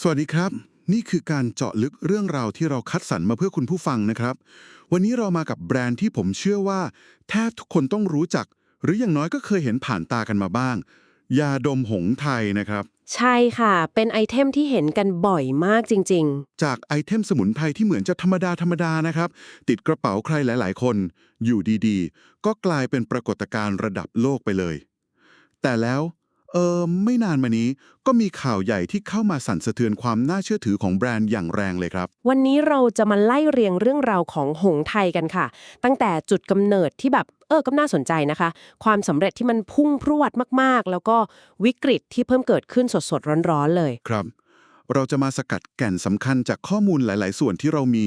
สวัสดีครับ นี่คือการเจาะลึกเรื่องราวที่เราคัดสรรมาเพื่อคุณผู้ฟังนะครับ วันนี้เรามากับแบรนด์ที่ผมเชื่อว่า แทบทุกคนต้องรู้จัก หรืออย่างน้อยก็เคยเห็นผ่านตากันมาบ้าง ยาดมหงส์ไทยนะครับ ใช่ค่ะ เป็นไอเทมที่เห็นกันบ่อยมากจริง จากไอเทมสมุนไพรที่เหมือนจะธรรมดาธรรมดานะครับ ติดกระเป๋าใครหลาย ๆ คน อยู่ดีๆ ก็กลายเป็นปรากฏการณ์ระดับโลกไปเลย แต่แล้ว เออไม่นานมานี้ก็มีข่าวใหญ่ที่เข้ามาสั่นสะเทือนความน่าเชื่อถือของแบรนด์อย่างแรงเลยครับๆวันนี้เราจะมาไล่เรียงเรื่องราวของหงส์ไทยกันค่ะ ตั้งแต่จุดกำเนิดที่แบบเออก็น่าสนใจนะคะ ความสำเร็จที่มันพุ่งพรวดมากๆ แล้วก็วิกฤตที่เพิ่มเกิดขึ้นสดๆร้อนๆเลยครับ เราจะมาสกัดแก่นสำคัญจากข้อมูลหลาย ๆ ส่วนที่เรามี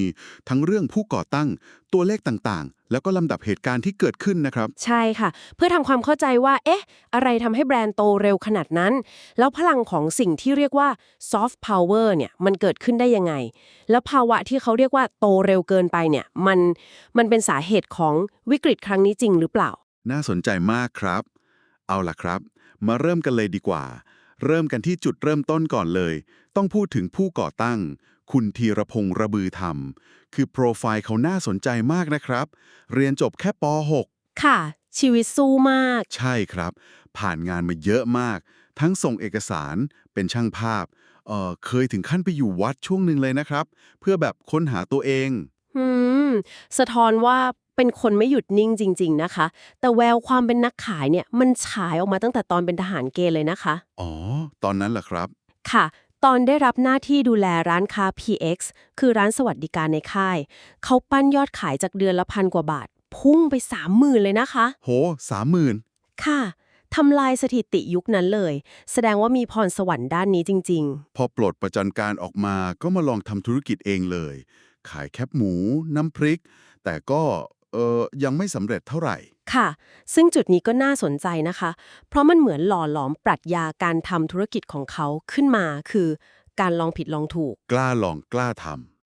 ทั้งเรื่องผู้ก่อตั้ง ตัวเลขต่าง ๆ แล้วก็ลำดับเหตุการณ์ที่เกิดขึ้นนะครับ ใช่ค่ะ เพื่อทำความเข้าใจว่า เอ๊ะ อะไรทำให้แบรนด์โตเร็วขนาดนั้น แล้วพลังของสิ่งที่เรียกว่า soft power เนี่ย มันเกิดขึ้นได้ยังไง แล้วภาวะที่เขาเรียกว่าโตเร็วเกินไปเนี่ย มัน มันเป็นสาเหตุของวิกฤตครั้งนี้จริงหรือเปล่า น่าสนใจมากครับ เอาล่ะครับ มาเริ่มกันเลยดีกว่า เริ่มกันที่จุดเริ่มต้นก่อนเลย ต้องพูดถึงผู้ก่อตั้ง คุณธีรพงษ์ระบือธรรม คือโปรไฟล์เขาน่าสนใจมากนะครับ เรียนจบแค่ป .6 ค่ะ ชีวิตสู้มาก ใช่ครับ ผ่านงานมาเยอะมาก ทั้งส่งเอกสาร เป็นช่างภาพเอ่อเคยถึงขั้นไปอยู่วัดช่วงหนึ่งเลยนะครับ เพื่อแบบค้นหาตัวเองอืม สะท้อนว่า เป็นคนไม่หยุดนิ่งจริง ๆนะคะ แต่แววความเป็นนักขายเนี่ยมันฉายออกมาตั้งแต่ตอนเป็นทหารเกณฑ์เลยนะคะ อ๋อ ตอนนั้นเหรอครับ ค่ะ ตอนได้รับหน้าที่ดูแลร้านค้า PX คือร้านสวัสดิการในค่าย เขาปั้นยอดขายจากเดือนละพันกว่าบาท พุ่งไป30,000เลยนะคะ โหสามหมื่นค่ะทำลายสถิติยุคนั้นเลย แสดงว่ามีพรสวรรค์ด้านนี้จริง พอปลดประจันการออกมาก็มาลองทำธุรกิจเองเลย ขายแคบหมู น้ำพริก แต่ก็ เออยังไม่สำเร็จเท่าไหร่ๆค่ะ ซึ่งจุดนี้ก็น่าสนใจนะคะ เพราะมันเหมือนหล่อหลอมปรัชญาการทำธุรกิจของเขาขึ้นมา คือการลองผิดลองถูก กล้าลองกล้าท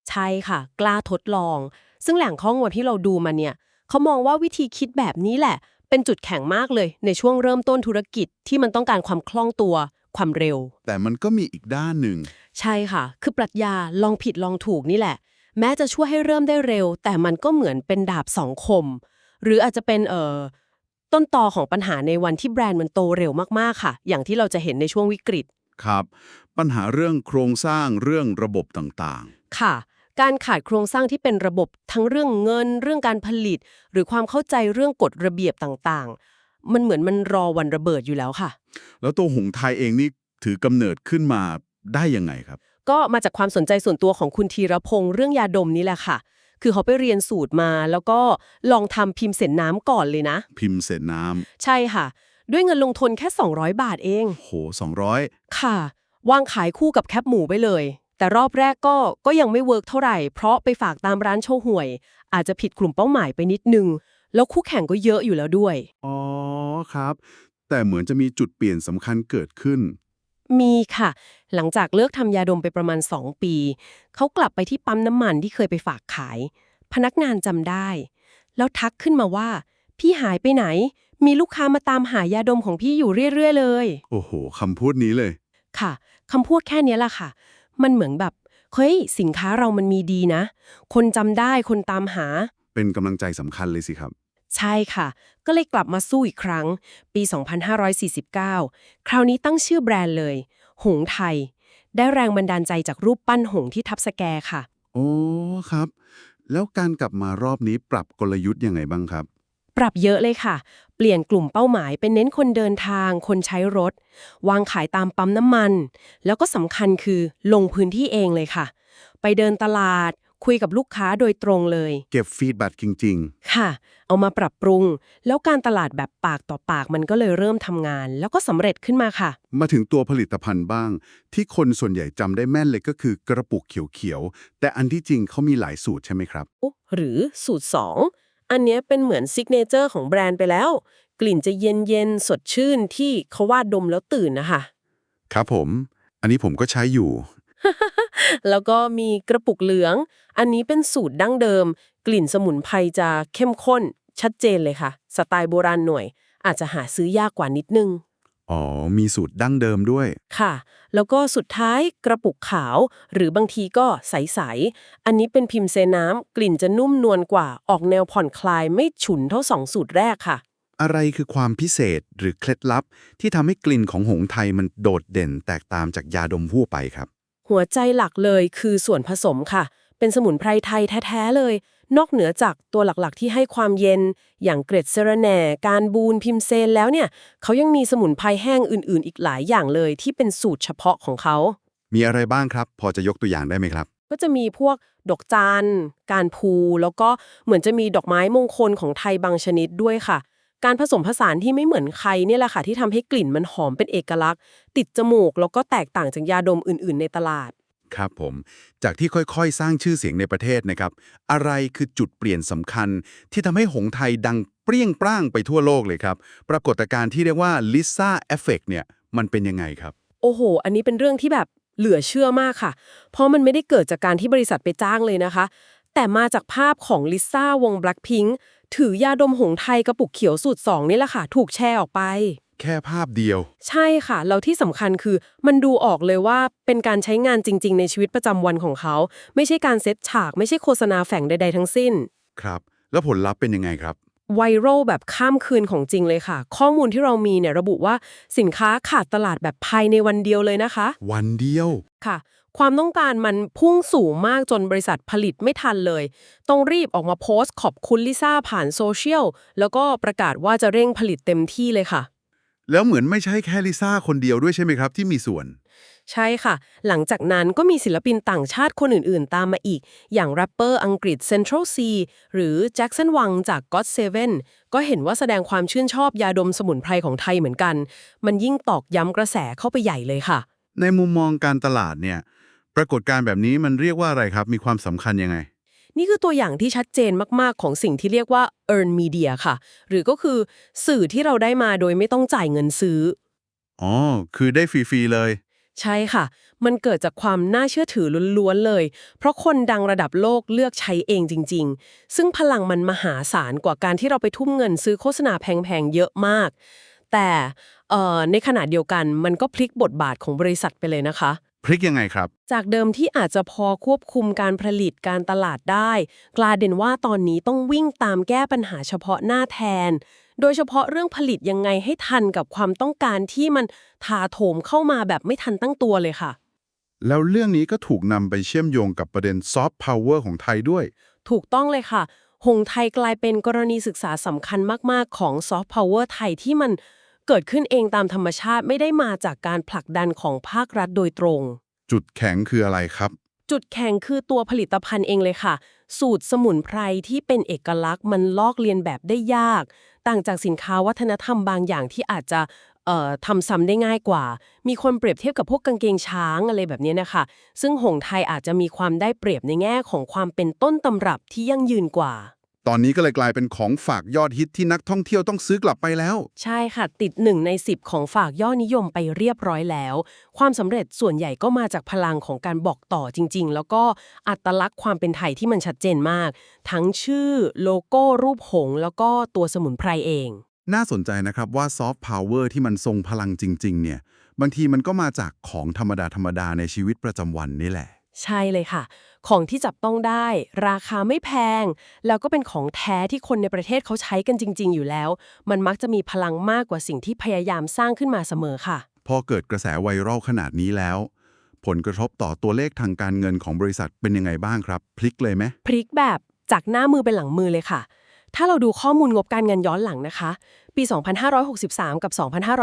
ใช่ค่ะ กล้าทดลอง ซึ่งแหล่งข้อมูลที่เราดูมาเนี่ยเขามองว่าวิธีคิดแบบนี้แหละ เป็นจุดแข็งมากเลย ในช่วงเริ่มต้นธุรกิจที่มันต้องการความคล่องตัว ความเร็วำแต่มันก็มีอีกด้านหนึ่ง ใช่ค่ะ คือปรัชญาลองผิดลองถูกนี่แหละ แม้จะช่วยให้เริ่มได้เร็ว แต่มันก็เหมือนเป็นดาบสองคม หรืออาจจะเป็นเอ่อต้นตอของปัญหาในวันที่แบรนด์มันโตเร็วมากๆค่ะ อย่างที่เราจะเห็นในช่วงวิกฤต ครับ ปัญหาเรื่องโครงสร้างเรื่องระบบต่างค่ะ การขาดโครงสร้างที่เป็นระบบทั้งเรื่องเงิน เรื่องการผลิต หรือความเข้าใจเรื่องกฎระเบียบต่างๆ มันเหมือนมันรอวันระเบิดอยู่แล้วค่ะๆแล้วตัวหงส์ไทยเองนี่ถือกำเนิดขึ้นมาได้ยังไงครับ ก็มาจากความสนใจส่วนตัวของคุณธีรพงษ์เรื่องยาดมนี่แหละค่ะ คือเขาไปเรียนสูตรมา แล้วก็ลองทำพิมพ์เสร็จน้ำก่อนเลยนะ พิมพ์เสร็จน้ใช่ค่ะ ด้วยเงินลงทุนแค่ 200 บาทเองำโหสองร้อยค่ะ วางขายคู่กับแคปหมูไปเลย แต่รอบแรกก็ก็ยังไม่เวิร์กเท่าไหร่ เพราะไปฝากตามร้านโชห่วย อาจจะผิดกลุ่มเป้าหมายไปนิดนึง แล้วคู่แข่งก็เยอะอยู่แล้วด้วย อ๋อครับ แต่เหมือนจะมีจุดเปลี่ยนสำคัญเกิดขึ้น มีค่ะ หลังจากเลิกทำยาดมไปประมาณ 2 ปี เขากลับไปที่ปั๊มน้ำมันที่เคยไปฝากขาย พนักงานจำได้ แล้วทักขึ้นมาว่า พี่หายไปไหน มีลูกค้ามาตามหายาดมของพี่อยู่เรื่อย ๆ เลย โอ้โหคำพูดนี้เลย ค่ะคำพูดแค่เนี้ยแหละค่ะ มันเหมือนแบบเฮ้ยสินค้าเรามันมีดีนะ คนจำได้คนตามหา เป็นกำลังใจสำคัญเลยสิครับ ใช่ค่ะ ก็เลยกลับมาสู้อีกครั้ง ปี 2549 คราวนี้ตั้งชื่อแบรนด์เลย หงส์ไทย ได้แรงบันดาลใจจากรูปปั้นหงส์ที่ทับสแกร์ค่ะ โอ้ครับ แล้วการกลับมารอบนี้ปรับกลยุทธ์ยังไงบ้างครับ ปรับเยอะเลยค่ะ เปลี่ยนกลุ่มเป้าหมายเป็นเน้นคนเดินทาง คนใช้รถ วางขายตามปั๊มน้ำมัน แล้วก็สำคัญคือลงพื้นที่เองเลยค่ะ ไปเดินตลาด คุยกับลูกค้าโดยตรงเลย เก็บฟีดแบ็กจริง ค่ะ เอามาปรับปรุง แล้วการตลาดแบบปากต่อปากมันก็เลยเริ่มทำงาน แล้วก็สำเร็จขึ้นมาค่ะ ๆ มาถึงตัวผลิตภัณฑ์บ้าง ที่คนส่วนใหญ่จำได้แม่นเลยก็คือกระปุกเขียวๆ แต่อันที่จริงเขามีหลายสูตรใช่ไหมครับหรือสูตร 2 อันเนี้ยเป็นเหมือนซิกเนเจอร์ของแบรนด์ไปแล้ว กลิ่นจะเย็นเย็นๆสดชื่นที่เขาว่าดมแล้วตื่นนะคะ ครับผม อันนี้ผมก็ใช้อยู่ แล้วก็มีกระปุกเหลือง อันนี้เป็นสูตรดั้งเดิม กลิ่นสมุนไพรจะเข้มข้น ชัดเจนเลยค่ะ สไตล์โบราณหน่วย อาจจะหาซื้อยากกว่านิดนึง อ๋อ มีสูตรดั้งเดิมด้วย ค่ะ แล้วก็สุดท้ายกระปุกขาว หรือบางทีก็ใส ๆ อันนี้เป็นพิมพ์เซน้ำกลิ่นจะนุ่มนวลกว่า ออกแนวผ่อนคลายไม่ฉุนเท่าสองสูตรแรกค่ะอะไรคือความพิเศษหรือเคล็ดลับ ที่ทำให้กลิ่นของหงส์ไทยมันโดดเด่นแตกต่างจากยาดมทั่วไปครับ หัวใจหลักเลยคือส่วนผสมค่ะ เป็นสมุนไพรไทยแท้ๆเลย นอกเหนือจากตัวหลักๆ ที่ให้ความเย็น อย่างเกร็ดเซราแหน่ การบูนพิมเซนแล้วเนี่ย เขายังมีสมุนไพรแห้งอื่นๆ อีกหลายอย่างเลยที่เป็นสูตรเฉพาะของเขา มีอะไรบ้างครับ พอจะยกตัวอย่างได้ไหมครับ ก็จะมีพวกดอกจานการพู แล้วก็เหมือนจะมีดอกไม้มงคลของไทยบางชนิดด้วยค่ะ การผสมผสานที่ไม่เหมือนใครเนี่ยแหละค่ะที่ทำให้กลิ่นมันหอมเป็นเอกลักษณ์ ติดจมูกแล้วก็แตกต่างจากยาดมอื่น ๆ ในตลาด ครับผม จากที่ค่อยๆ สร้างชื่อเสียงในประเทศนะครับ อะไรคือจุดเปลี่ยนสำคัญ ที่ทำให้หงส์ไทยดังเปรี้ยงปร้างไปทั่วโลกเลยครับ ปรากฏการณ์ที่เรียกว่าลิซ่าเอฟเฟกเนี่ยมันเป็นยังไงครับ โอ้โห อันนี้เป็นเรื่องที่แบบเหลือเชื่อมากค่ะ เพราะมันไม่ได้เกิดจากการที่บริษัทไปจ้างเลยนะคะ แต่มาจากภาพของลิซ่าวง Blackpink ถือยาดมหงส์ไทยกระปุกเขียวสูตร2นี่แหละค่ะ ถูกแชร์ออกไป แค่ภาพเดียว ใช่ค่ะ แล้วที่สำคัญคือ มันดูออกเลยว่าเป็นการใช้งานจริง ๆ ในชีวิตประจำวันของเขา ไม่ใช่การเซตฉาก ไม่ใช่โฆษณาแฝงใด ๆ ทั้งสิ้น ครับ แล้วผลลัพธ์เป็นยังไงครับ ไวรัลแบบข้ามคืนของจริงเลยค่ะ ข้อมูลที่เรามีเนี่ยระบุว่าสินค้าขาดตลาดแบบภายในวันเดียวเลยนะคะ วันเดียว ค่ะ ความต้องการมันพุ่งสูงมากจนบริษัทผลิตไม่ทันเลย ต้องรีบออกมาโพสต์ขอบคุณลิซ่าผ่านโซเชียล แล้วก็ประกาศว่าจะเร่งผลิตเต็มที่เลยค่ะ แล้วเหมือนไม่ใช่แค่ลิซ่าคนเดียวด้วยใช่ไหมครับ ที่มีส่วน ใช่ค่ะ หลังจากนั้นก็มีศิลปินต่างชาติคนอื่นๆ ตามมาอีก อย่างแรปเปอร์อังกฤษ Central C หรือแจ็คสันวังจาก God Seven ก็เห็นว่าแสดงความชื่นชอบยาดมสมุนไพรของไทยเหมือนกัน มันยิ่งตอกย้ำกระแสเข้าไปใหญ่เลยค่ะในมุมมองการตลาดเนี่ย ปรากฏการณ์แบบนี้มันเรียกว่าอะไรครับ มีความสำคัญยังไง นี่คือตัวอย่างที่ชัดเจนมาก ๆ ของสิ่งที่เรียกว่า earn media ค่ะ หรือก็คือสื่อที่เราได้มาโดยไม่ต้องจ่ายเงินซื้อ อ๋อ คือได้ฟรี ๆ เลย ใช่ค่ะ มันเกิดจากความน่าเชื่อถือล้วนๆเลย เพราะคนดังระดับโลกเลือกใช้เองจริง ๆ ซึ่งพลังมันมหาศาลกว่าการที่เราไปทุ่มเงินซื้อโฆษณาแพง ๆ เยอะมาก แต่เอ่อในขณะเดียวกันมันก็พลิกบทบาทของบริษัทไปเลยนะคะ พลิกยังไงครับ จากเดิมที่อาจจะพอควบคุมการผลิตการตลาดได้ กลายเป็นว่าตอนนี้ต้องวิ่งตามแก้ปัญหาเฉพาะหน้าแทน โดยเฉพาะเรื่องผลิตยังไงให้ทันกับความต้องการที่มันถาโถมเข้ามาแบบไม่ทันตั้งตัวเลยค่ะ แล้วเรื่องนี้ก็ถูกนำไปเชื่อมโยงกับประเด็นซอฟต์พาวเวอร์ของไทยด้วย ถูกต้องเลยค่ะ หงส์ไทยกลายเป็นกรณีศึกษาสำคัญมาก ๆ ของซอฟต์พาวเวอร์ไทยที่มัน เกิดขึ้นเองตามธรรมชาติไม่ได้มาจากการผลักดันของภาครัฐโดยตรง จุดแข็งคืออะไรครับ จุดแข็งคือตัวผลิตภัณฑ์เองเลยค่ะ สูตรสมุนไพรที่เป็นเอกลักษณ์มันลอกเลียนแบบได้ยาก ต่างจากสินค้าวัฒนธรรมบางอย่างที่อาจจะเอ่อทำซ้ำได้ง่ายกว่า มีคนเปรียบเทียบกับพวกกางเกงช้างอะไรแบบนี้นะคะ ซึ่งหงส์ไทยอาจจะมีความได้เปรียบในแง่ของความเป็นต้นตำรับที่ยั่งยืนกว่า ตอนนี้ก็เลยกลายเป็นของฝากยอดฮิตที่นักท่องเที่ยวต้องซื้อกลับไปแล้ว ใช่ค่ะ ติดหนึ่งใน 10 ของฝากยอดนิยมไปเรียบร้อยแล้ว ความสำเร็จส่วนใหญ่ก็มาจากพลังของการบอกต่อจริง ๆ แล้วก็อัตลักษณ์ความเป็นไทยที่มันชัดเจนมาก ทั้งชื่อ โลโก้ รูปหงส์แล้วก็ตัวสมุนไพรเอง น่าสนใจนะครับว่าซอฟต์พาวเวอร์ที่มันทรงพลังจริง ๆ เนี่ย บางทีมันก็มาจากของธรรมดาธรรมดาๆในชีวิตประจำวันนี่แหละ ใช่เลยค่ะ ของที่จับต้องได้ ราคาไม่แพง แล้วก็เป็นของแท้ที่คนในประเทศเขาใช้กันจริง ๆ อยู่แล้ว มันมักจะมีพลังมากกว่าสิ่งที่พยายามสร้างขึ้นมาเสมอค่ะ พอเกิดกระแสไวรัลขนาดนี้แล้ว ผลกระทบต่อตัวเลขทางการเงินของบริษัทเป็นยังไงบ้างครับ พลิกเลยไหมพลิกแบบจากหน้ามือเป็นหลังมือเลยค่ะ ถ้าเราดูข้อมูลงบการเงินย้อนหลังนะคะ ปี 2563 กับ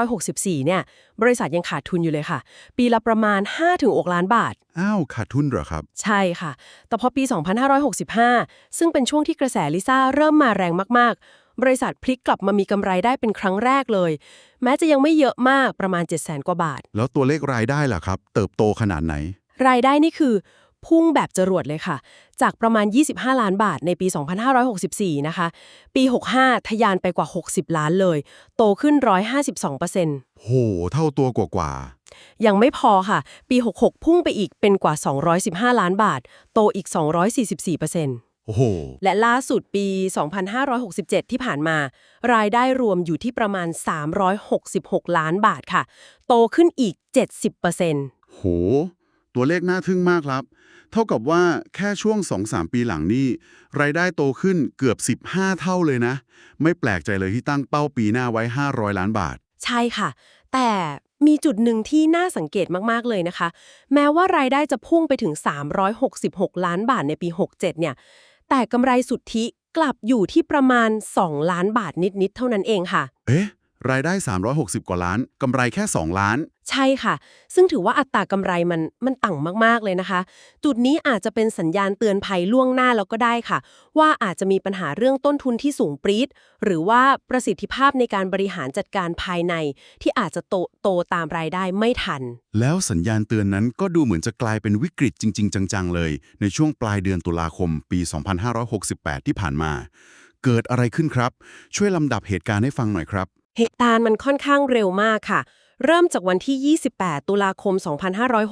2564 เนี่ย บริษัทยังขาดทุนอยู่เลยค่ะ ปีละประมาณ 5-6 ล้านบาท อ้าว ขาดทุนเหรอครับ ใช่ค่ะ แต่พอปี 2565 ซึ่งเป็นช่วงที่กระแสลิซ่าเริ่มมาแรงมากๆ บริษัทพลิกกลับมามีกำไรได้เป็นครั้งแรกเลย แม้จะยังไม่เยอะมากประมาณ 700,000 กว่าบาท แล้วตัวเลขรายได้ล่ะครับ เติบโตขนาดไหน รายได้นี่คือ พุ่งแบบจรวดเลยค่ะ จากประมาณ 25 ล้านบาทในปี 2564 นะคะ ปี 65 ทะยานไปกว่า 60 ล้านเลย โตขึ้น 152%โห เท่าตัวกว่า ยังไม่พอค่ะ ปี 66 พุ่งไปอีกเป็นกว่า 215 ล้านบาท โตอีก 244%โอ้โหและล่าสุดปี 2567 ที่ผ่านมา รายได้รวมอยู่ที่ประมาณ 366 ล้านบาทค่ะ โตขึ้นอีก 70%โห ตัวเลขน่าทึ่งมากครับ เท่ากับว่าแค่ช่วง 2-3 ปีหลังนี่รายได้โตขึ้นเกือบ 15 เท่าเลยนะ ไม่แปลกใจเลยที่ตั้งเป้าปีหน้าไว้ 500 ล้านบาท ใช่ค่ะ แต่มีจุดหนึ่งที่น่าสังเกตมากๆเลยนะคะ แม้ว่ารายได้จะพุ่งไปถึง 366 ล้านบาทในปี 67 เนี่ย แต่กำไรสุทธิกลับอยู่ที่ประมาณ 2 ล้านบาทนิดๆเท่านั้นเองค่ะ เอ๊ะ รายได้ 360 กว่าล้าน กำไรแค่ 2 ล้าน ใช่ค่ะ ซึ่งถือว่าอัตรากำไรมันมันต่ำมาก ๆ เลยนะคะ จุดนี้อาจจะเป็นสัญญาณเตือนภัยล่วงหน้าแล้วก็ได้ค่ะ ว่าอาจจะมีปัญหาเรื่องต้นทุนที่สูงปรี๊ดหรือว่าประสิทธิภาพในการบริหารจัดการภายใน ที่อาจจะโตโตตามรายได้ไม่ทัน แล้วสัญญาณเตือนนั้นก็ดูเหมือนจะกลายเป็นวิกฤตจริง ๆ จัง ๆ เลย ในช่วงปลายเดือนตุลาคม ปี 2568 ที่ผ่านมา เกิดอะไรขึ้นครับ ช่วยลำดับเหตุการณ์ให้ฟังหน่อยครับ เหตุการณ์มันค่อนข้างเร็วมากค่ะ เริ่มจากวันที่ 28 ตุลาคม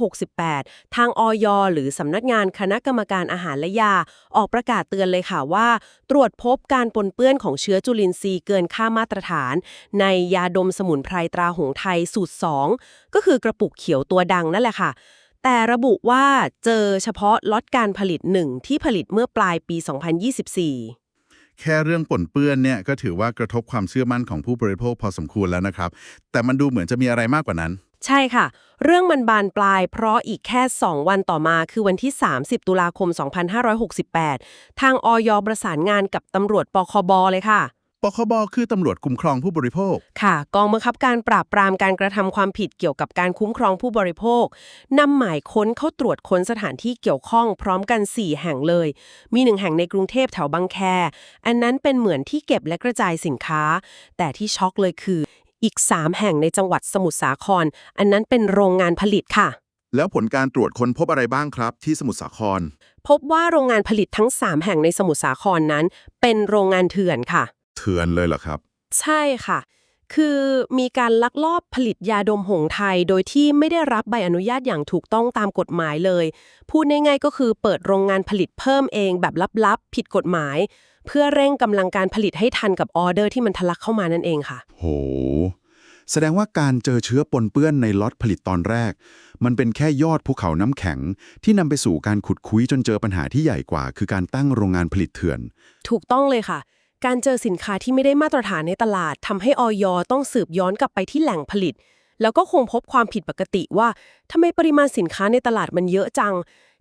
2568 ทางอยหรือสำนักงานคณะกรรมการอาหารและยา ออกประกาศเตือนเลยค่ะว่า ตรวจพบการปนเปื้อนของเชื้อจุลินทรีย์เกินค่ามาตรฐาน ในยาดมสมุนไพรตราหงส์ไทยสูตร 2 ก็คือกระปุกเขียวตัวดังนั่นแหละค่ะแต่ระบุว่าเจอเฉพาะล็อตการผลิตหนึ่งที่ผลิตเมื่อปลายปี 2024 แค่เรื่องปนเปื้อนเนี่ยก็ถือว่ากระทบความเชื่อมั่นของผู้บริโภคพอสมควรแล้วนะครับ แต่มันดูเหมือนจะมีอะไรมากกว่านั้น ใช่ค่ะ เรื่องมันบานปลายเพราะอีกแค่ 2 วันต่อมาคือวันที่ 30 ตุลาคม 2568 ทางอยประสานงานกับตำรวจปคบเลยค่ะ ปคบคือตำรวจคุ้มครองผู้บริโภค ค่ะ กองบังคับการปราบปรามการกระทำความผิดเกี่ยวกับการคุ้มครองผู้บริโภคนำหมายค้นเข้าตรวจค้นสถานที่เกี่ยวข้องพร้อมกัน 4 แห่งเลย มีหนึ่งแห่งในกรุงเทพแถวบางแค อันนั้นเป็นเหมือนที่เก็บและกระจายสินค้า แต่ที่ช็อกเลยคืออีก 3 แห่งในจังหวัดสมุทรสาคร อันนั้นเป็นโรงงานผลิตค่ะ แล้วผลการตรวจค้นพบอะไรบ้างครับ ที่สมุทรสาคร พบว่าโรงงานผลิตทั้ง 3 แห่งในสมุทรสาครนั้น เป็นโรงงานเถื่อนค่ะ เถื่อนเลยเหรอครับ ใช่ค่ะ คือมีการลักลอบผลิตยาดมหงส์ไทย โดยที่ไม่ได้รับใบอนุญาตอย่างถูกต้องตามกฎหมายเลย พูดง่ายๆก็คือเปิดโรงงานผลิตเพิ่มเองแบบลับๆ ผิดกฎหมาย เพื่อเร่งกำลังการผลิตให้ทันกับออเดอร์ที่มันทะลักเข้ามานั่นเองค่ะ โห แสดงว่าการเจอเชื้อปนเปื้อนในล็อตผลิตตอนแรก มันเป็นแค่ยอดภูเขาน้ำแข็ง ที่นำไปสู่การขุดคุยจนเจอปัญหาที่ใหญ่กว่า คือการตั้งโรงงานผลิตเถื่อน ถูกต้องเลยค่ะ การเจอสินค้าที่ไม่ได้มาตรฐานในตลาดทำให้ออยต้องสืบย้อนกลับไปที่แหล่งผลิต แล้วก็คงพบความผิดปกติว่าทำไมปริมาณสินค้าในตลาดมันเยอะจัง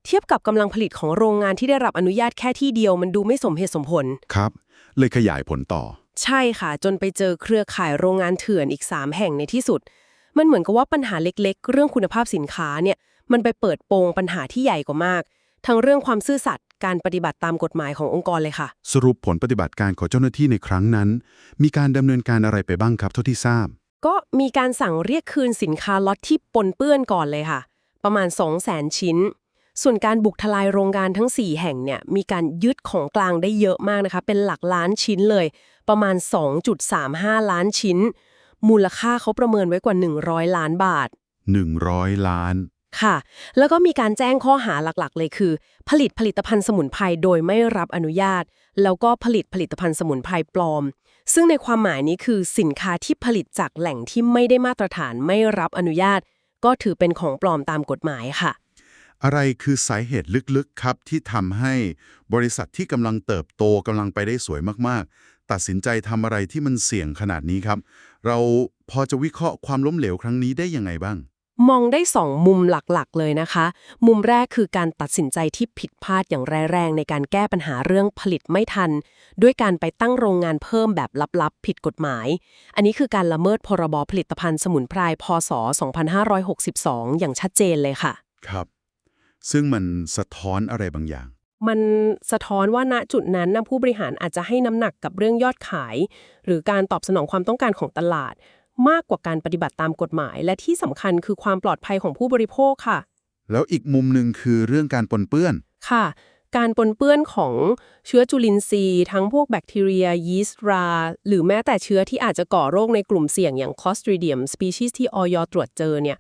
เทียบกับกำลังผลิตของโรงงานที่ได้รับอนุญาตแค่ที่เดียวมันดูไม่สมเหตุสมผล ครับ เลยขยายผลต่อ ใช่ค่ะ จนไปเจอเครือข่ายโรงงานเถื่อนอีก 3 แห่งในที่สุด มันเหมือนกับว่าปัญหาเล็ก ๆ เรื่องคุณภาพสินค้าเนี่ยมันไปเปิดโปงปัญหาที่ใหญ่กว่ามาก ทั้งเรื่องความซื่อสัตย์ การปฏิบัติตามกฎหมายขององค์กรเลยค่ะ สรุปผลปฏิบัติการของเจ้าหน้าที่ในครั้งนั้น มีการดำเนินการอะไรไปบ้างครับเท่าที่ทราบ ก็มีการสั่งเรียกคืนสินค้าล็อตที่ปนเปื้อนก่อนเลยค่ะ ประมาณ 2 0 0 0 0 0ชิ้น ส่วนการบุกทลายโรงงานทั้ง 4 แห่งเนี่ยมีการยึดของกลางได้เยอะมากนะคะเป็นหลักล้านชิ้นเลย ประมาณ 2.35 ล้านชิ้น มูลค่าเขาประเมินไว้กว่า 100 ล้านบาท 100 ล้าน ค่ะ แล้วก็มีการแจ้งข้อหาหลักๆ เลยคือ ผลิตผลิตภัณฑ์สมุนไพรโดยไม่รับอนุญาต แล้วก็ผลิตผลิตภัณฑ์สมุนไพรปลอม ซึ่งในความหมายนี้คือสินค้าที่ผลิตจากแหล่งที่ไม่ได้มาตรฐานไม่รับอนุญาต ก็ถือเป็นของปลอมตามกฎหมายค่ะ อะไรคือสาเหตุลึกๆครับที่ทำให้บริษัทที่กำลังเติบโตกำลังไปได้สวยมากๆ ตัดสินใจทำอะไรที่มันเสี่ยงขนาดนี้ครับ เราพอจะวิเคราะห์ความล้มเหลวครั้งนี้ได้ยังไงบ้าง มองได้สองมุมหลักๆ เลยนะคะ มุมแรกคือการตัดสินใจที่ผิดพลาดอย่างร้ายแรงในการแก้ปัญหาเรื่องผลิตไม่ทัน ด้วยการไปตั้งโรงงานเพิ่มแบบลับๆ ผิดกฎหมาย อันนี้คือการละเมิดพรบผลิตภัณฑ์สมุนไพรพศ 2562 อย่างชัดเจนเลยค่ะ ครับ ซึ่งมันสะท้อนอะไรบางอย่าง มันสะท้อนว่าณจุดนั้นนะผู้บริหารอาจจะให้น้ำหนักกับเรื่องยอดขาย หรือการตอบสนองความต้องการของตลาด มากกว่าการปฏิบัติตามกฎหมาย และที่สำคัญคือความปลอดภัยของผู้บริโภคค่ะ แล้วอีกมุมหนึ่งคือเรื่องการปนเปื้อน ค่ะ การปนเปื้อนของเชื้อจุลินทรีย์ ทั้งพวกแบคทีเรีย ยีสต์รา หรือแม้แต่เชื้อที่อาจจะก่อโรคในกลุ่มเสี่ยงอย่าง Clostridium species ที่ออยตรวจเจอเนี่ย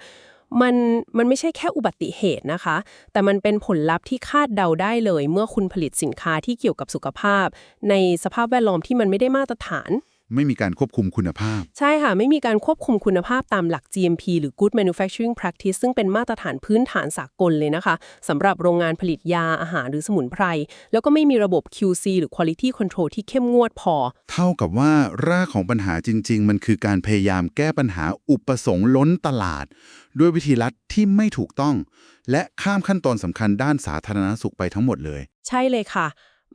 มันมันไม่ใช่แค่อุบัติเหตุนะคะ แต่มันเป็นผลลัพธ์ที่คาดเดาได้เลย เมื่อคุณผลิตสินค้าที่เกี่ยวกับสุขภาพ ในสภาพแวดล้อมที่มันไม่ได้มาตรฐาน ไม่มีการควบคุมคุณภาพ ใช่ค่ะ ไม่มีการควบคุมคุณภาพตามหลัก GMP หรือ Good Manufacturing Practice ซึ่งเป็นมาตรฐานพื้นฐานสากลเลยนะคะสำหรับโรงงานผลิตยาอาหารหรือสมุนไพร แล้วก็ไม่มีระบบ QC หรือ Quality Control ที่เข้มงวดพอ เท่ากับว่ารากของปัญหาจริง ๆ มันคือการพยายามแก้ปัญหาอุปสงค์ล้นตลาด ด้วยวิธีลัดที่ไม่ถูกต้อง และข้ามขั้นตอนสำคัญด้านสาธารณสุขไปทั้งหมดเลย ใช่เลยค่ะ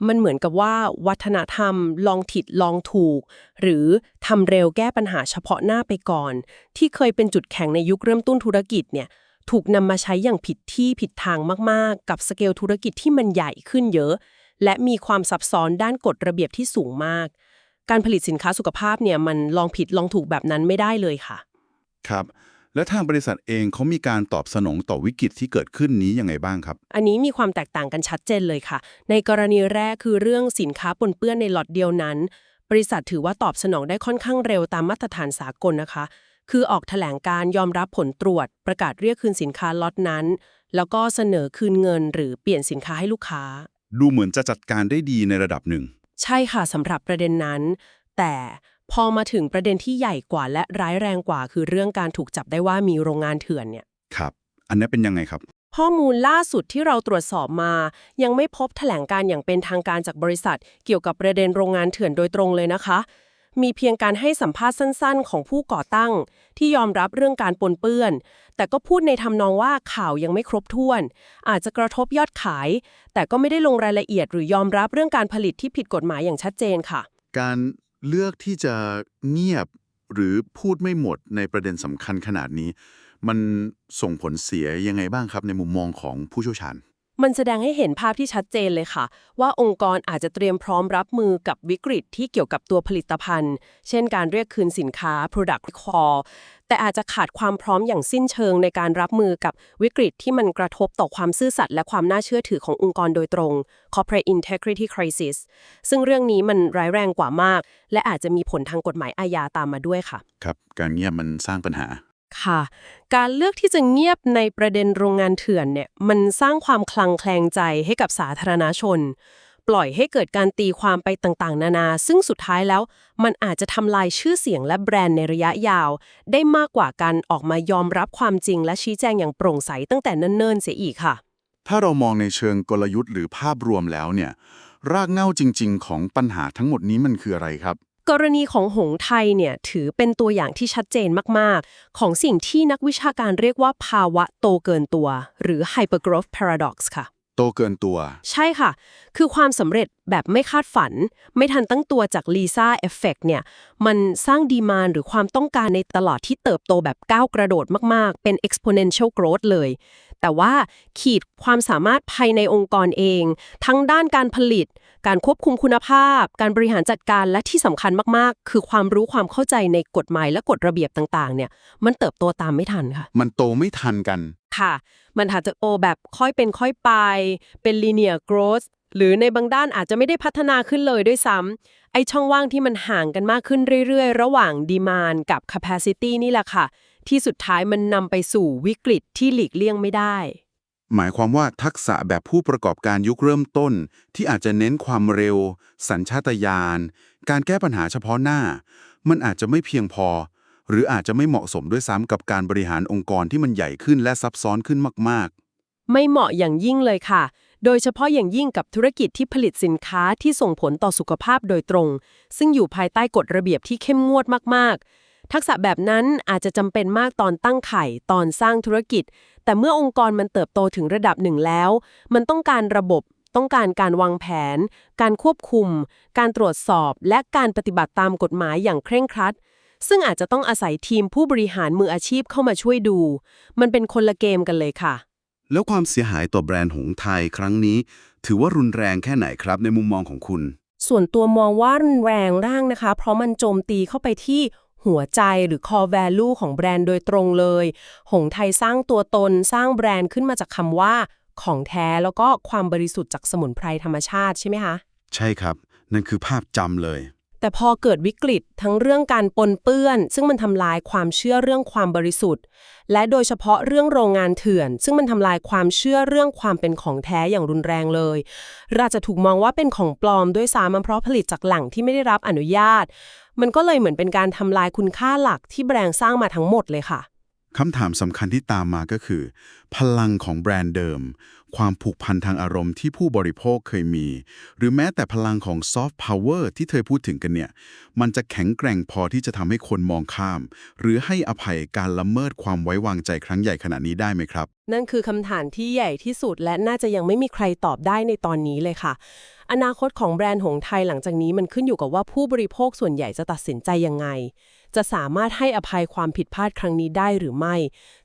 มันเหมือนกับว่าวัฒนธรรม ลองผิดลองถูก หรือทำเร็วแก้ปัญหาเฉพาะหน้าไปก่อน ที่เคยเป็นจุดแข็งในยุคเริ่มต้นธุรกิจเนี่ยถูกนำมาใช้อย่างผิดที่ผิดทางมาก ๆ กับสเกลธุรกิจที่มันใหญ่ขึ้นเยอะ และมีความซับซ้อนด้านกฎระเบียบที่สูงมาก การผลิตสินค้าสุขภาพเนี่ยมันลองผิดลองถูกแบบนั้นไม่ได้เลยค่ะ ครับ และทางบริษัทเองเขามีการตอบสนองต่อวิกฤตที่เกิดขึ้นนี้ยังไงบ้างครับ อันนี้มีความแตกต่างกันชัดเจนเลยค่ะ ในกรณีแรกคือเรื่องสินค้าปนเปื้อนในล็อตเดียวนั้น บริษัทถือว่าตอบสนองได้ค่อนข้างเร็วตามมาตรฐานสากลนะคะ คือออกแถลงการยอมรับผลตรวจ ประกาศเรียกคืนสินค้าล็อตนั้น แล้วก็เสนอคืนเงิน หรือเปลี่ยนสินค้าให้ลูกค้า ดูเหมือนจะจัดการได้ดีในระดับหนึ่ง ใช่ค่ะสำหรับประเด็นนั้น แต่ พอมาถึงประเด็นที่ใหญ่กว่าและร้ายแรงกว่า คือเรื่องการถูกจับได้ว่ามีโรงงานเถื่อนเนี่ย ครับ อันนี้เป็นยังไงครับ ข้อมูลล่าสุดที่เราตรวจสอบมา ยังไม่พบแถลงการอย่างเป็นทางการจากบริษัท เกี่ยวกับประเด็นโรงงานเถื่อนโดยตรงเลยนะคะ มีเพียงการให้สัมภาษณ์สั้น ๆ ของผู้ก่อตั้ง ที่ยอมรับเรื่องการปนเปื้อน แต่ก็พูดในทำนองว่าข่าวยังไม่ครบถ้วน อาจจะกระทบยอดขาย แต่ก็ไม่ได้ลงรายละเอียดหรือยอมรับเรื่องการผลิตที่ผิดกฎหมายอย่างชัดเจนค่ะ การ เลือกที่จะเงียบหรือพูดไม่หมดในประเด็นสำคัญขนาดนี้ มันส่งผลเสียยังไงบ้างครับในมุมมองของผู้เชี่ยวชาญ มันแสดงให้เห็นภาพที่ชัดเจนเลยค่ะ ว่าองค์กรอาจจะเตรียมพร้อมรับมือกับวิกฤตที่เกี่ยวกับตัวผลิตภัณฑ์ เช่นการเรียกคืนสินค้า product recall แต่อาจจะขาดความพร้อมอย่างสิ้นเชิงในการรับมือกับวิกฤตที่มันกระทบต่อความซื่อสัตย์และความน่าเชื่อถือขององค์กรโดยตรง corporate integrity crisis ซึ่งเรื่องนี้มันร้ายแรงกว่ามาก และอาจจะมีผลทางกฎหมายอาญาตามมาด้วยค่ะ ครับ การเงียบมันสร้างปัญหา ค่ะ การเลือกที่จะเงียบในประเด็นโรงงานเถื่อนเนี่ยมันสร้างความคลังแคลงใจให้กับสาธารณชน ปล่อยให้เกิดการตีความไปต่างๆ นานา ซึ่งสุดท้ายแล้วมันอาจจะทำลายชื่อเสียงและแบรนด์ในระยะยาว ได้มากกว่าการออกมายอมรับความจริง และชี้แจงอย่างโปร่งใสตั้งแต่เนิ่นๆเสียอีกค่ะ ถ้าเรามองในเชิงกลยุทธ์หรือภาพรวมแล้วเนี่ยรากเหง้าจริง ๆ ของปัญหาทั้งหมดนี้มันคืออะไรครับ กรณีของหงส์ไทยเนี่ยถือเป็นตัวอย่างที่ชัดเจนมาก ๆ ของสิ่งที่นักวิชาการเรียกว่าภาวะโตเกินตัว หรือ hypergrowth paradox ค่ะ โตเกินตัว ใช่ค่ะ คือความสำเร็จแบบไม่คาดฝัน ไม่ทันตั้งตัวจากลีซ่าเอฟเฟกเนี่ย มันสร้างดีมานหรือความต้องการในตลาดที่เติบโตแบบก้าวกระโดดมาก ๆ เป็น exponential growth เลย แต่ว่าขีดความสามารถภายในองค์กรเอง ทั้งด้านการผลิต การควบคุมคุณภาพ การบริหารจัดการและที่สำคัญมากๆ คือความรู้ความเข้าใจในกฎหมายและกฎระเบียบต่างๆ เนี่ย มันเติบโตตามไม่ทันค่ะ มันโตไม่ทันกัน ค่ะ มันอาจจะโตแบบค่อยเป็นค่อยไป เป็น linear growth หรือในบางด้านอาจจะไม่ได้พัฒนาขึ้นเลยด้วยซ้ำไอช่องว่างที่มันห่างกันมากขึ้นเรื่อยๆ ระหว่าง demand กับ capacity นี่แหละค่ะ ที่สุดท้ายมันนำไปสู่วิกฤตที่หลีกเลี่ยงไม่ได้ หมายความว่าทักษะแบบผู้ประกอบการยุคเริ่มต้น ที่อาจจะเน้นความเร็ว สัญชาตญาณการแก้ปัญหาเฉพาะหน้า มันอาจจะไม่เพียงพอ หรืออาจจะไม่เหมาะสมด้วยซ้ำกับการบริหารองค์กรที่มันใหญ่ขึ้นและซับซ้อนขึ้นมากๆ ไม่เหมาะอย่างยิ่งเลยค่ะ โดยเฉพาะอย่างยิ่งกับธุรกิจที่ผลิตสินค้าที่ส่งผลต่อสุขภาพโดยตรง ซึ่งอยู่ภายใต้กฎระเบียบที่เข้มงวดมากๆ ทักษะแบบนั้นอาจจะจำเป็นมากตอนตั้งไข่ตอนสร้างธุรกิจ แต่เมื่อองค์กรมันเติบโตถึงระดับหนึ่งแล้ว มันต้องการระบบ ต้องการการวางแผน การควบคุม การตรวจสอบ และการปฏิบัติตามกฎหมายอย่างเคร่งครัด ซึ่งอาจจะต้องอาศัยทีมผู้บริหารมืออาชีพเข้ามาช่วยดู มันเป็นคนละเกมกันเลยค่ะๆแล้วความเสียหายต่อแบรนด์หงส์ไทยครั้งนี้ ถือว่ารุนแรงแค่ไหนครับในมุมมองของคุณ ส่วนตัวมองว่ารุนแรงร่างนะคะ เพราะมันโจมตีเข้าไปที่ หัวใจหรือ core value ของแบรนด์โดยตรงเลย หงไทยสร้างตัวตนสร้างแบรนด์ขึ้นมาจากคำว่า ของแท้แล้วก็ความบริสุทธิ์จากสมุนไพรธรรมชาติใช่ไหมคะ ใช่ครับ นั่นคือภาพจำเลย แต่พอเกิดวิกฤตทั้งเรื่องการปนเปื้อน ซึ่งมันทำลายความเชื่อเรื่องความบริสุทธิ์ และโดยเฉพาะเรื่องโรงงานเถื่อน ซึ่งมันทำลายความเชื่อเรื่องความเป็นของแท้อย่างรุนแรงเลยเราจะถูกมองว่าเป็นของปลอมด้วยซ้ำมันเพราะผลิตจากแหล่งที่ไม่ได้รับอนุญาต มันก็เลยเหมือนเป็นการทำลายคุณค่าหลักที่แบรนด์สร้างมาทั้งหมดเลยค่ะ คำถามสำคัญที่ตามมาก็คือ พลังของแบรนด์เดิม ความผูกพันทางอารมณ์ที่ผู้บริโภคเคยมี หรือแม้แต่พลังของซอฟต์พาวเวอร์ที่เธอพูดถึงกันเนี่ย มันจะแข็งแกร่งพอที่จะทำให้คนมองข้าม หรือให้อภัยการละเมิดความไว้วางใจครั้งใหญ่ขนาดนี้ได้ไหมครับ นั่นคือคำถามที่ใหญ่ที่สุดและน่าจะยังไม่มีใครตอบได้ในตอนนี้เลยค่ะ อนาคตของแบรนด์หงส์ไทยหลังจากนี้มันขึ้นอยู่กับว่าผู้บริโภคส่วนใหญ่จะตัดสินใจยังไง จะสามารถให้อภัยความผิดพลาดครั้งนี้ได้หรือไม่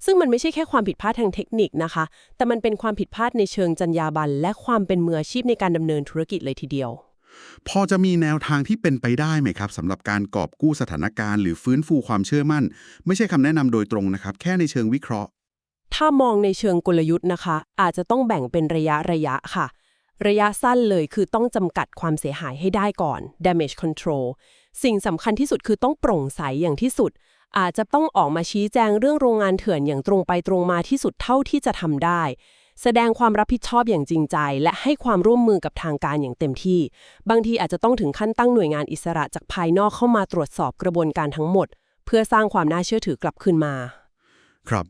ซึ่งมันไม่ใช่แค่ความผิดพลาดทางเทคนิคนะคะ แต่มันเป็นความผิดพลาดในเชิงจรรยาบรรณและความเป็นมืออาชีพในการดำเนินธุรกิจเลยทีเดียว พอจะมีแนวทางที่เป็นไปได้ไหมครับสำหรับการกอบกู้สถานการณ์หรือฟื้นฟูความเชื่อมั่น ไม่ใช่คำแนะนำโดยตรงนะครับ แค่ในเชิงวิเคราะห์ ถ้ามองในเชิงกลยุทธ์นะคะ อาจจะต้องแบ่งเป็นระยะระยะค่ะระยะสั้นเลยคือต้องจำกัดความเสียหายให้ได้ก่อน damage control สิ่งสำคัญที่สุดคือต้องโปร่งใสอย่างที่สุด อาจจะต้องออกมาชี้แจงเรื่องโรงงานเถื่อนอย่างตรงไปตรงมาที่สุดเท่าที่จะทำได้ แสดงความรับผิดชอบอย่างจริงใจ และให้ความร่วมมือกับทางการอย่างเต็มที่ บางทีอาจจะต้องถึงขั้นตั้งหน่วยงานอิสระจากภายนอกเข้ามาตรวจสอบกระบวนการทั้งหมด เพื่อสร้างความน่าเชื่อถือกลับคืนมา ครับ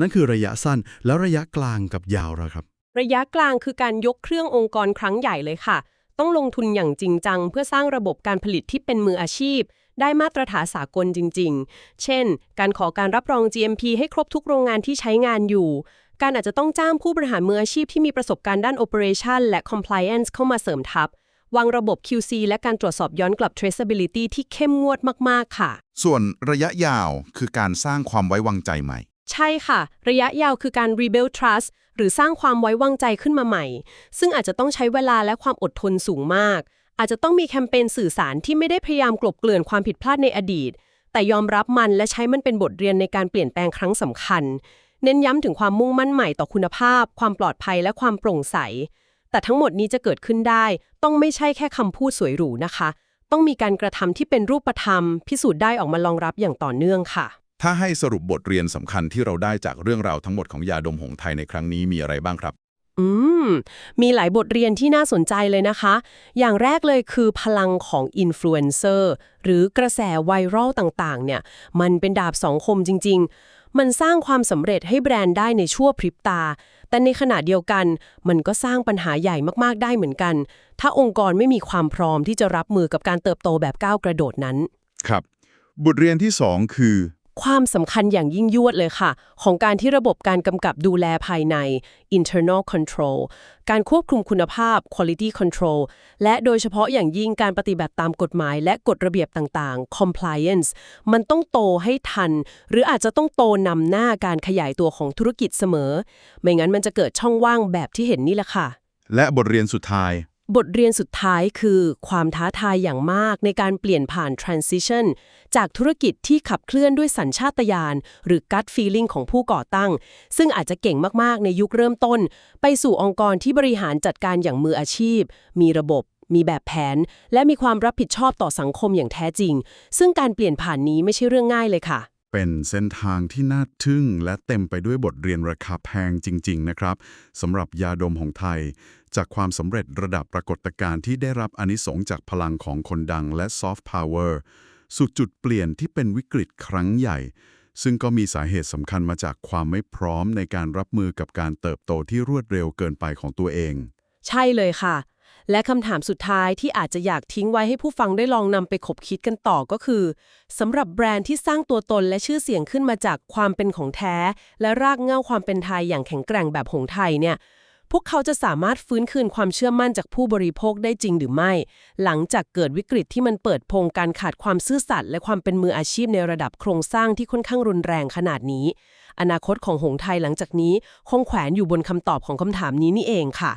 นั่นคือระยะสั้นแล้วระยะกลางกับยาวแล้วครับ ระยะกลางคือการยกเครื่ององค์กรครั้งใหญ่เลยค่ะ ต้องลงทุนอย่างจริงจัง เพื่อสร้างระบบการผลิตที่เป็นมืออาชีพ ได้มาตรฐานสากลจริง ๆ เช่น การขอการรับรอง GMP ให้ครบทุกโรงงานที่ใช้งานอยู่ การอาจจะต้องจ้างผู้บริหารมืออาชีพที่มีประสบการณ์ด้าน Operation และ Compliance เข้ามาเสริมทัพ วางระบบ QC และการตรวจสอบย้อนกลับ Traceability ที่เข้มงวดมาก ๆ ค่ะ ส่วนระยะยาวคือการสร้างความไว้วางใจใหม่ ใช่ค่ะ ระยะยาวคือการ rebuild trust หรือสร้างความไว้วางใจขึ้นมาใหม่ ซึ่งอาจจะต้องใช้เวลาและความอดทนสูงมาก อาจจะต้องมีแคมเปญสื่อสารที่ไม่ได้พยายามกลบเกลื่อนความผิดพลาดในอดีต แต่ยอมรับมันและใช้มันเป็นบทเรียนในการเปลี่ยนแปลงครั้งสำคัญ เน้นย้ำถึงความมุ่งมั่นใหม่ต่อคุณภาพ ความปลอดภัยและความโปร่งใส แต่ทั้งหมดนี้จะเกิดขึ้นได้ ต้องไม่ใช่แค่คำพูดสวยหรูนะคะ ต้องมีการกระทำที่เป็นรูปธรรม พิสูจน์ได้ออกมารองรับอย่างต่อเนื่องค่ะ ถ้าให้สรุปบทเรียนสำคัญที่เราได้จากเรื่องราวทั้งหมดของยาดมหงส์ไทยในครั้งนี้มีอะไรบ้างครับ อืม มีหลายบทเรียนที่น่าสนใจเลยนะคะ อย่างแรกเลยคือพลังของอินฟลูเอนเซอร์หรือกระแสไวรัลต่างๆ เนี่ย มันเป็นดาบสองคมจริง ๆ มันสร้างความสำเร็จให้แบรนด์ได้ในชั่วพริบตา แต่ในขณะเดียวกัน มันก็สร้างปัญหาใหญ่มากๆได้เหมือนกัน ถ้าองค์กรไม่มีความพร้อมที่จะรับมือกับการเติบโตแบบก้าวกระโดดนั้น ครับ บทเรียนที่ 2 คือ ความสำคัญอย่างยิ่งยวดเลยค่ะ ของการที่ระบบการกำกับดูแลภายใน internal control การควบคุมคุณภาพ quality control และโดยเฉพาะอย่างยิ่งการปฏิบัติตามกฎหมาย และกฎระเบียบต่างๆ compliance มันต้องโตให้ทัน หรืออาจจะต้องโตนำหน้าการขยายตัวของธุรกิจเสมอ ไม่งั้นมันจะเกิดช่องว่างแบบที่เห็นนี่แหละค่ะ และบทเรียนสุดท้าย บทเรียนสุดท้ายคือความท้าทายอย่างมากในการเปลี่ยนผ่าน transition จากธุรกิจที่ขับเคลื่อนด้วยสัญชาตญาณหรือ gut feeling ของผู้ก่อตั้ง ซึ่งอาจจะเก่งมากๆในยุคเริ่มต้น ไปสู่องค์กรที่บริหารจัดการอย่างมืออาชีพ มีระบบ มีแบบแผน และมีความรับผิดชอบต่อสังคมอย่างแท้จริง ซึ่งการเปลี่ยนผ่านนี้ไม่ใช่เรื่องง่ายเลยค่ะเป็นเส้นทางที่น่าทึ่งและเต็มไปด้วยบทเรียนราคาแพงจริง ๆ นะครับสำหรับยาดมของไทย จากความสำเร็จระดับปรากฏการณ์ที่ได้รับอนิสงส์จากพลังของคนดังและซอฟต์พาวเวอร์สู่จุดเปลี่ยนที่เป็นวิกฤตครั้งใหญ่ ซึ่งก็มีสาเหตุสำคัญมาจากความไม่พร้อมในการรับมือกับการเติบโตที่รวดเร็วเกินไปของตัวเอง ใช่เลยค่ะ และคำถามสุดท้ายที่อาจจะอยากทิ้งไว้ให้ผู้ฟังได้ลองนำไปขบคิดกันต่อก็คือสำหรับแบรนด์ที่สร้างตัวตนและชื่อเสียงขึ้นมาจากความเป็นของแท้ และรากเหง้าความเป็นไทยอย่างแข็งแกร่งแบบหงไทยเนี่ย พวกเขาจะสามารถฟื้นคืนความเชื่อมั่นจากผู้บริโภคได้จริงหรือไม่ หลังจากเกิดวิกฤตที่มันเปิดพงการขาดความซื่อสัตย์และความเป็นมืออาชีพในระดับโครงสร้างที่ค่อนข้างรุนแรงขนาดนี้ อนาคตของหงไทยหลังจากนี้คงแขวนอยู่บนคำตอบของคำถามนี้นี่เองค่ะ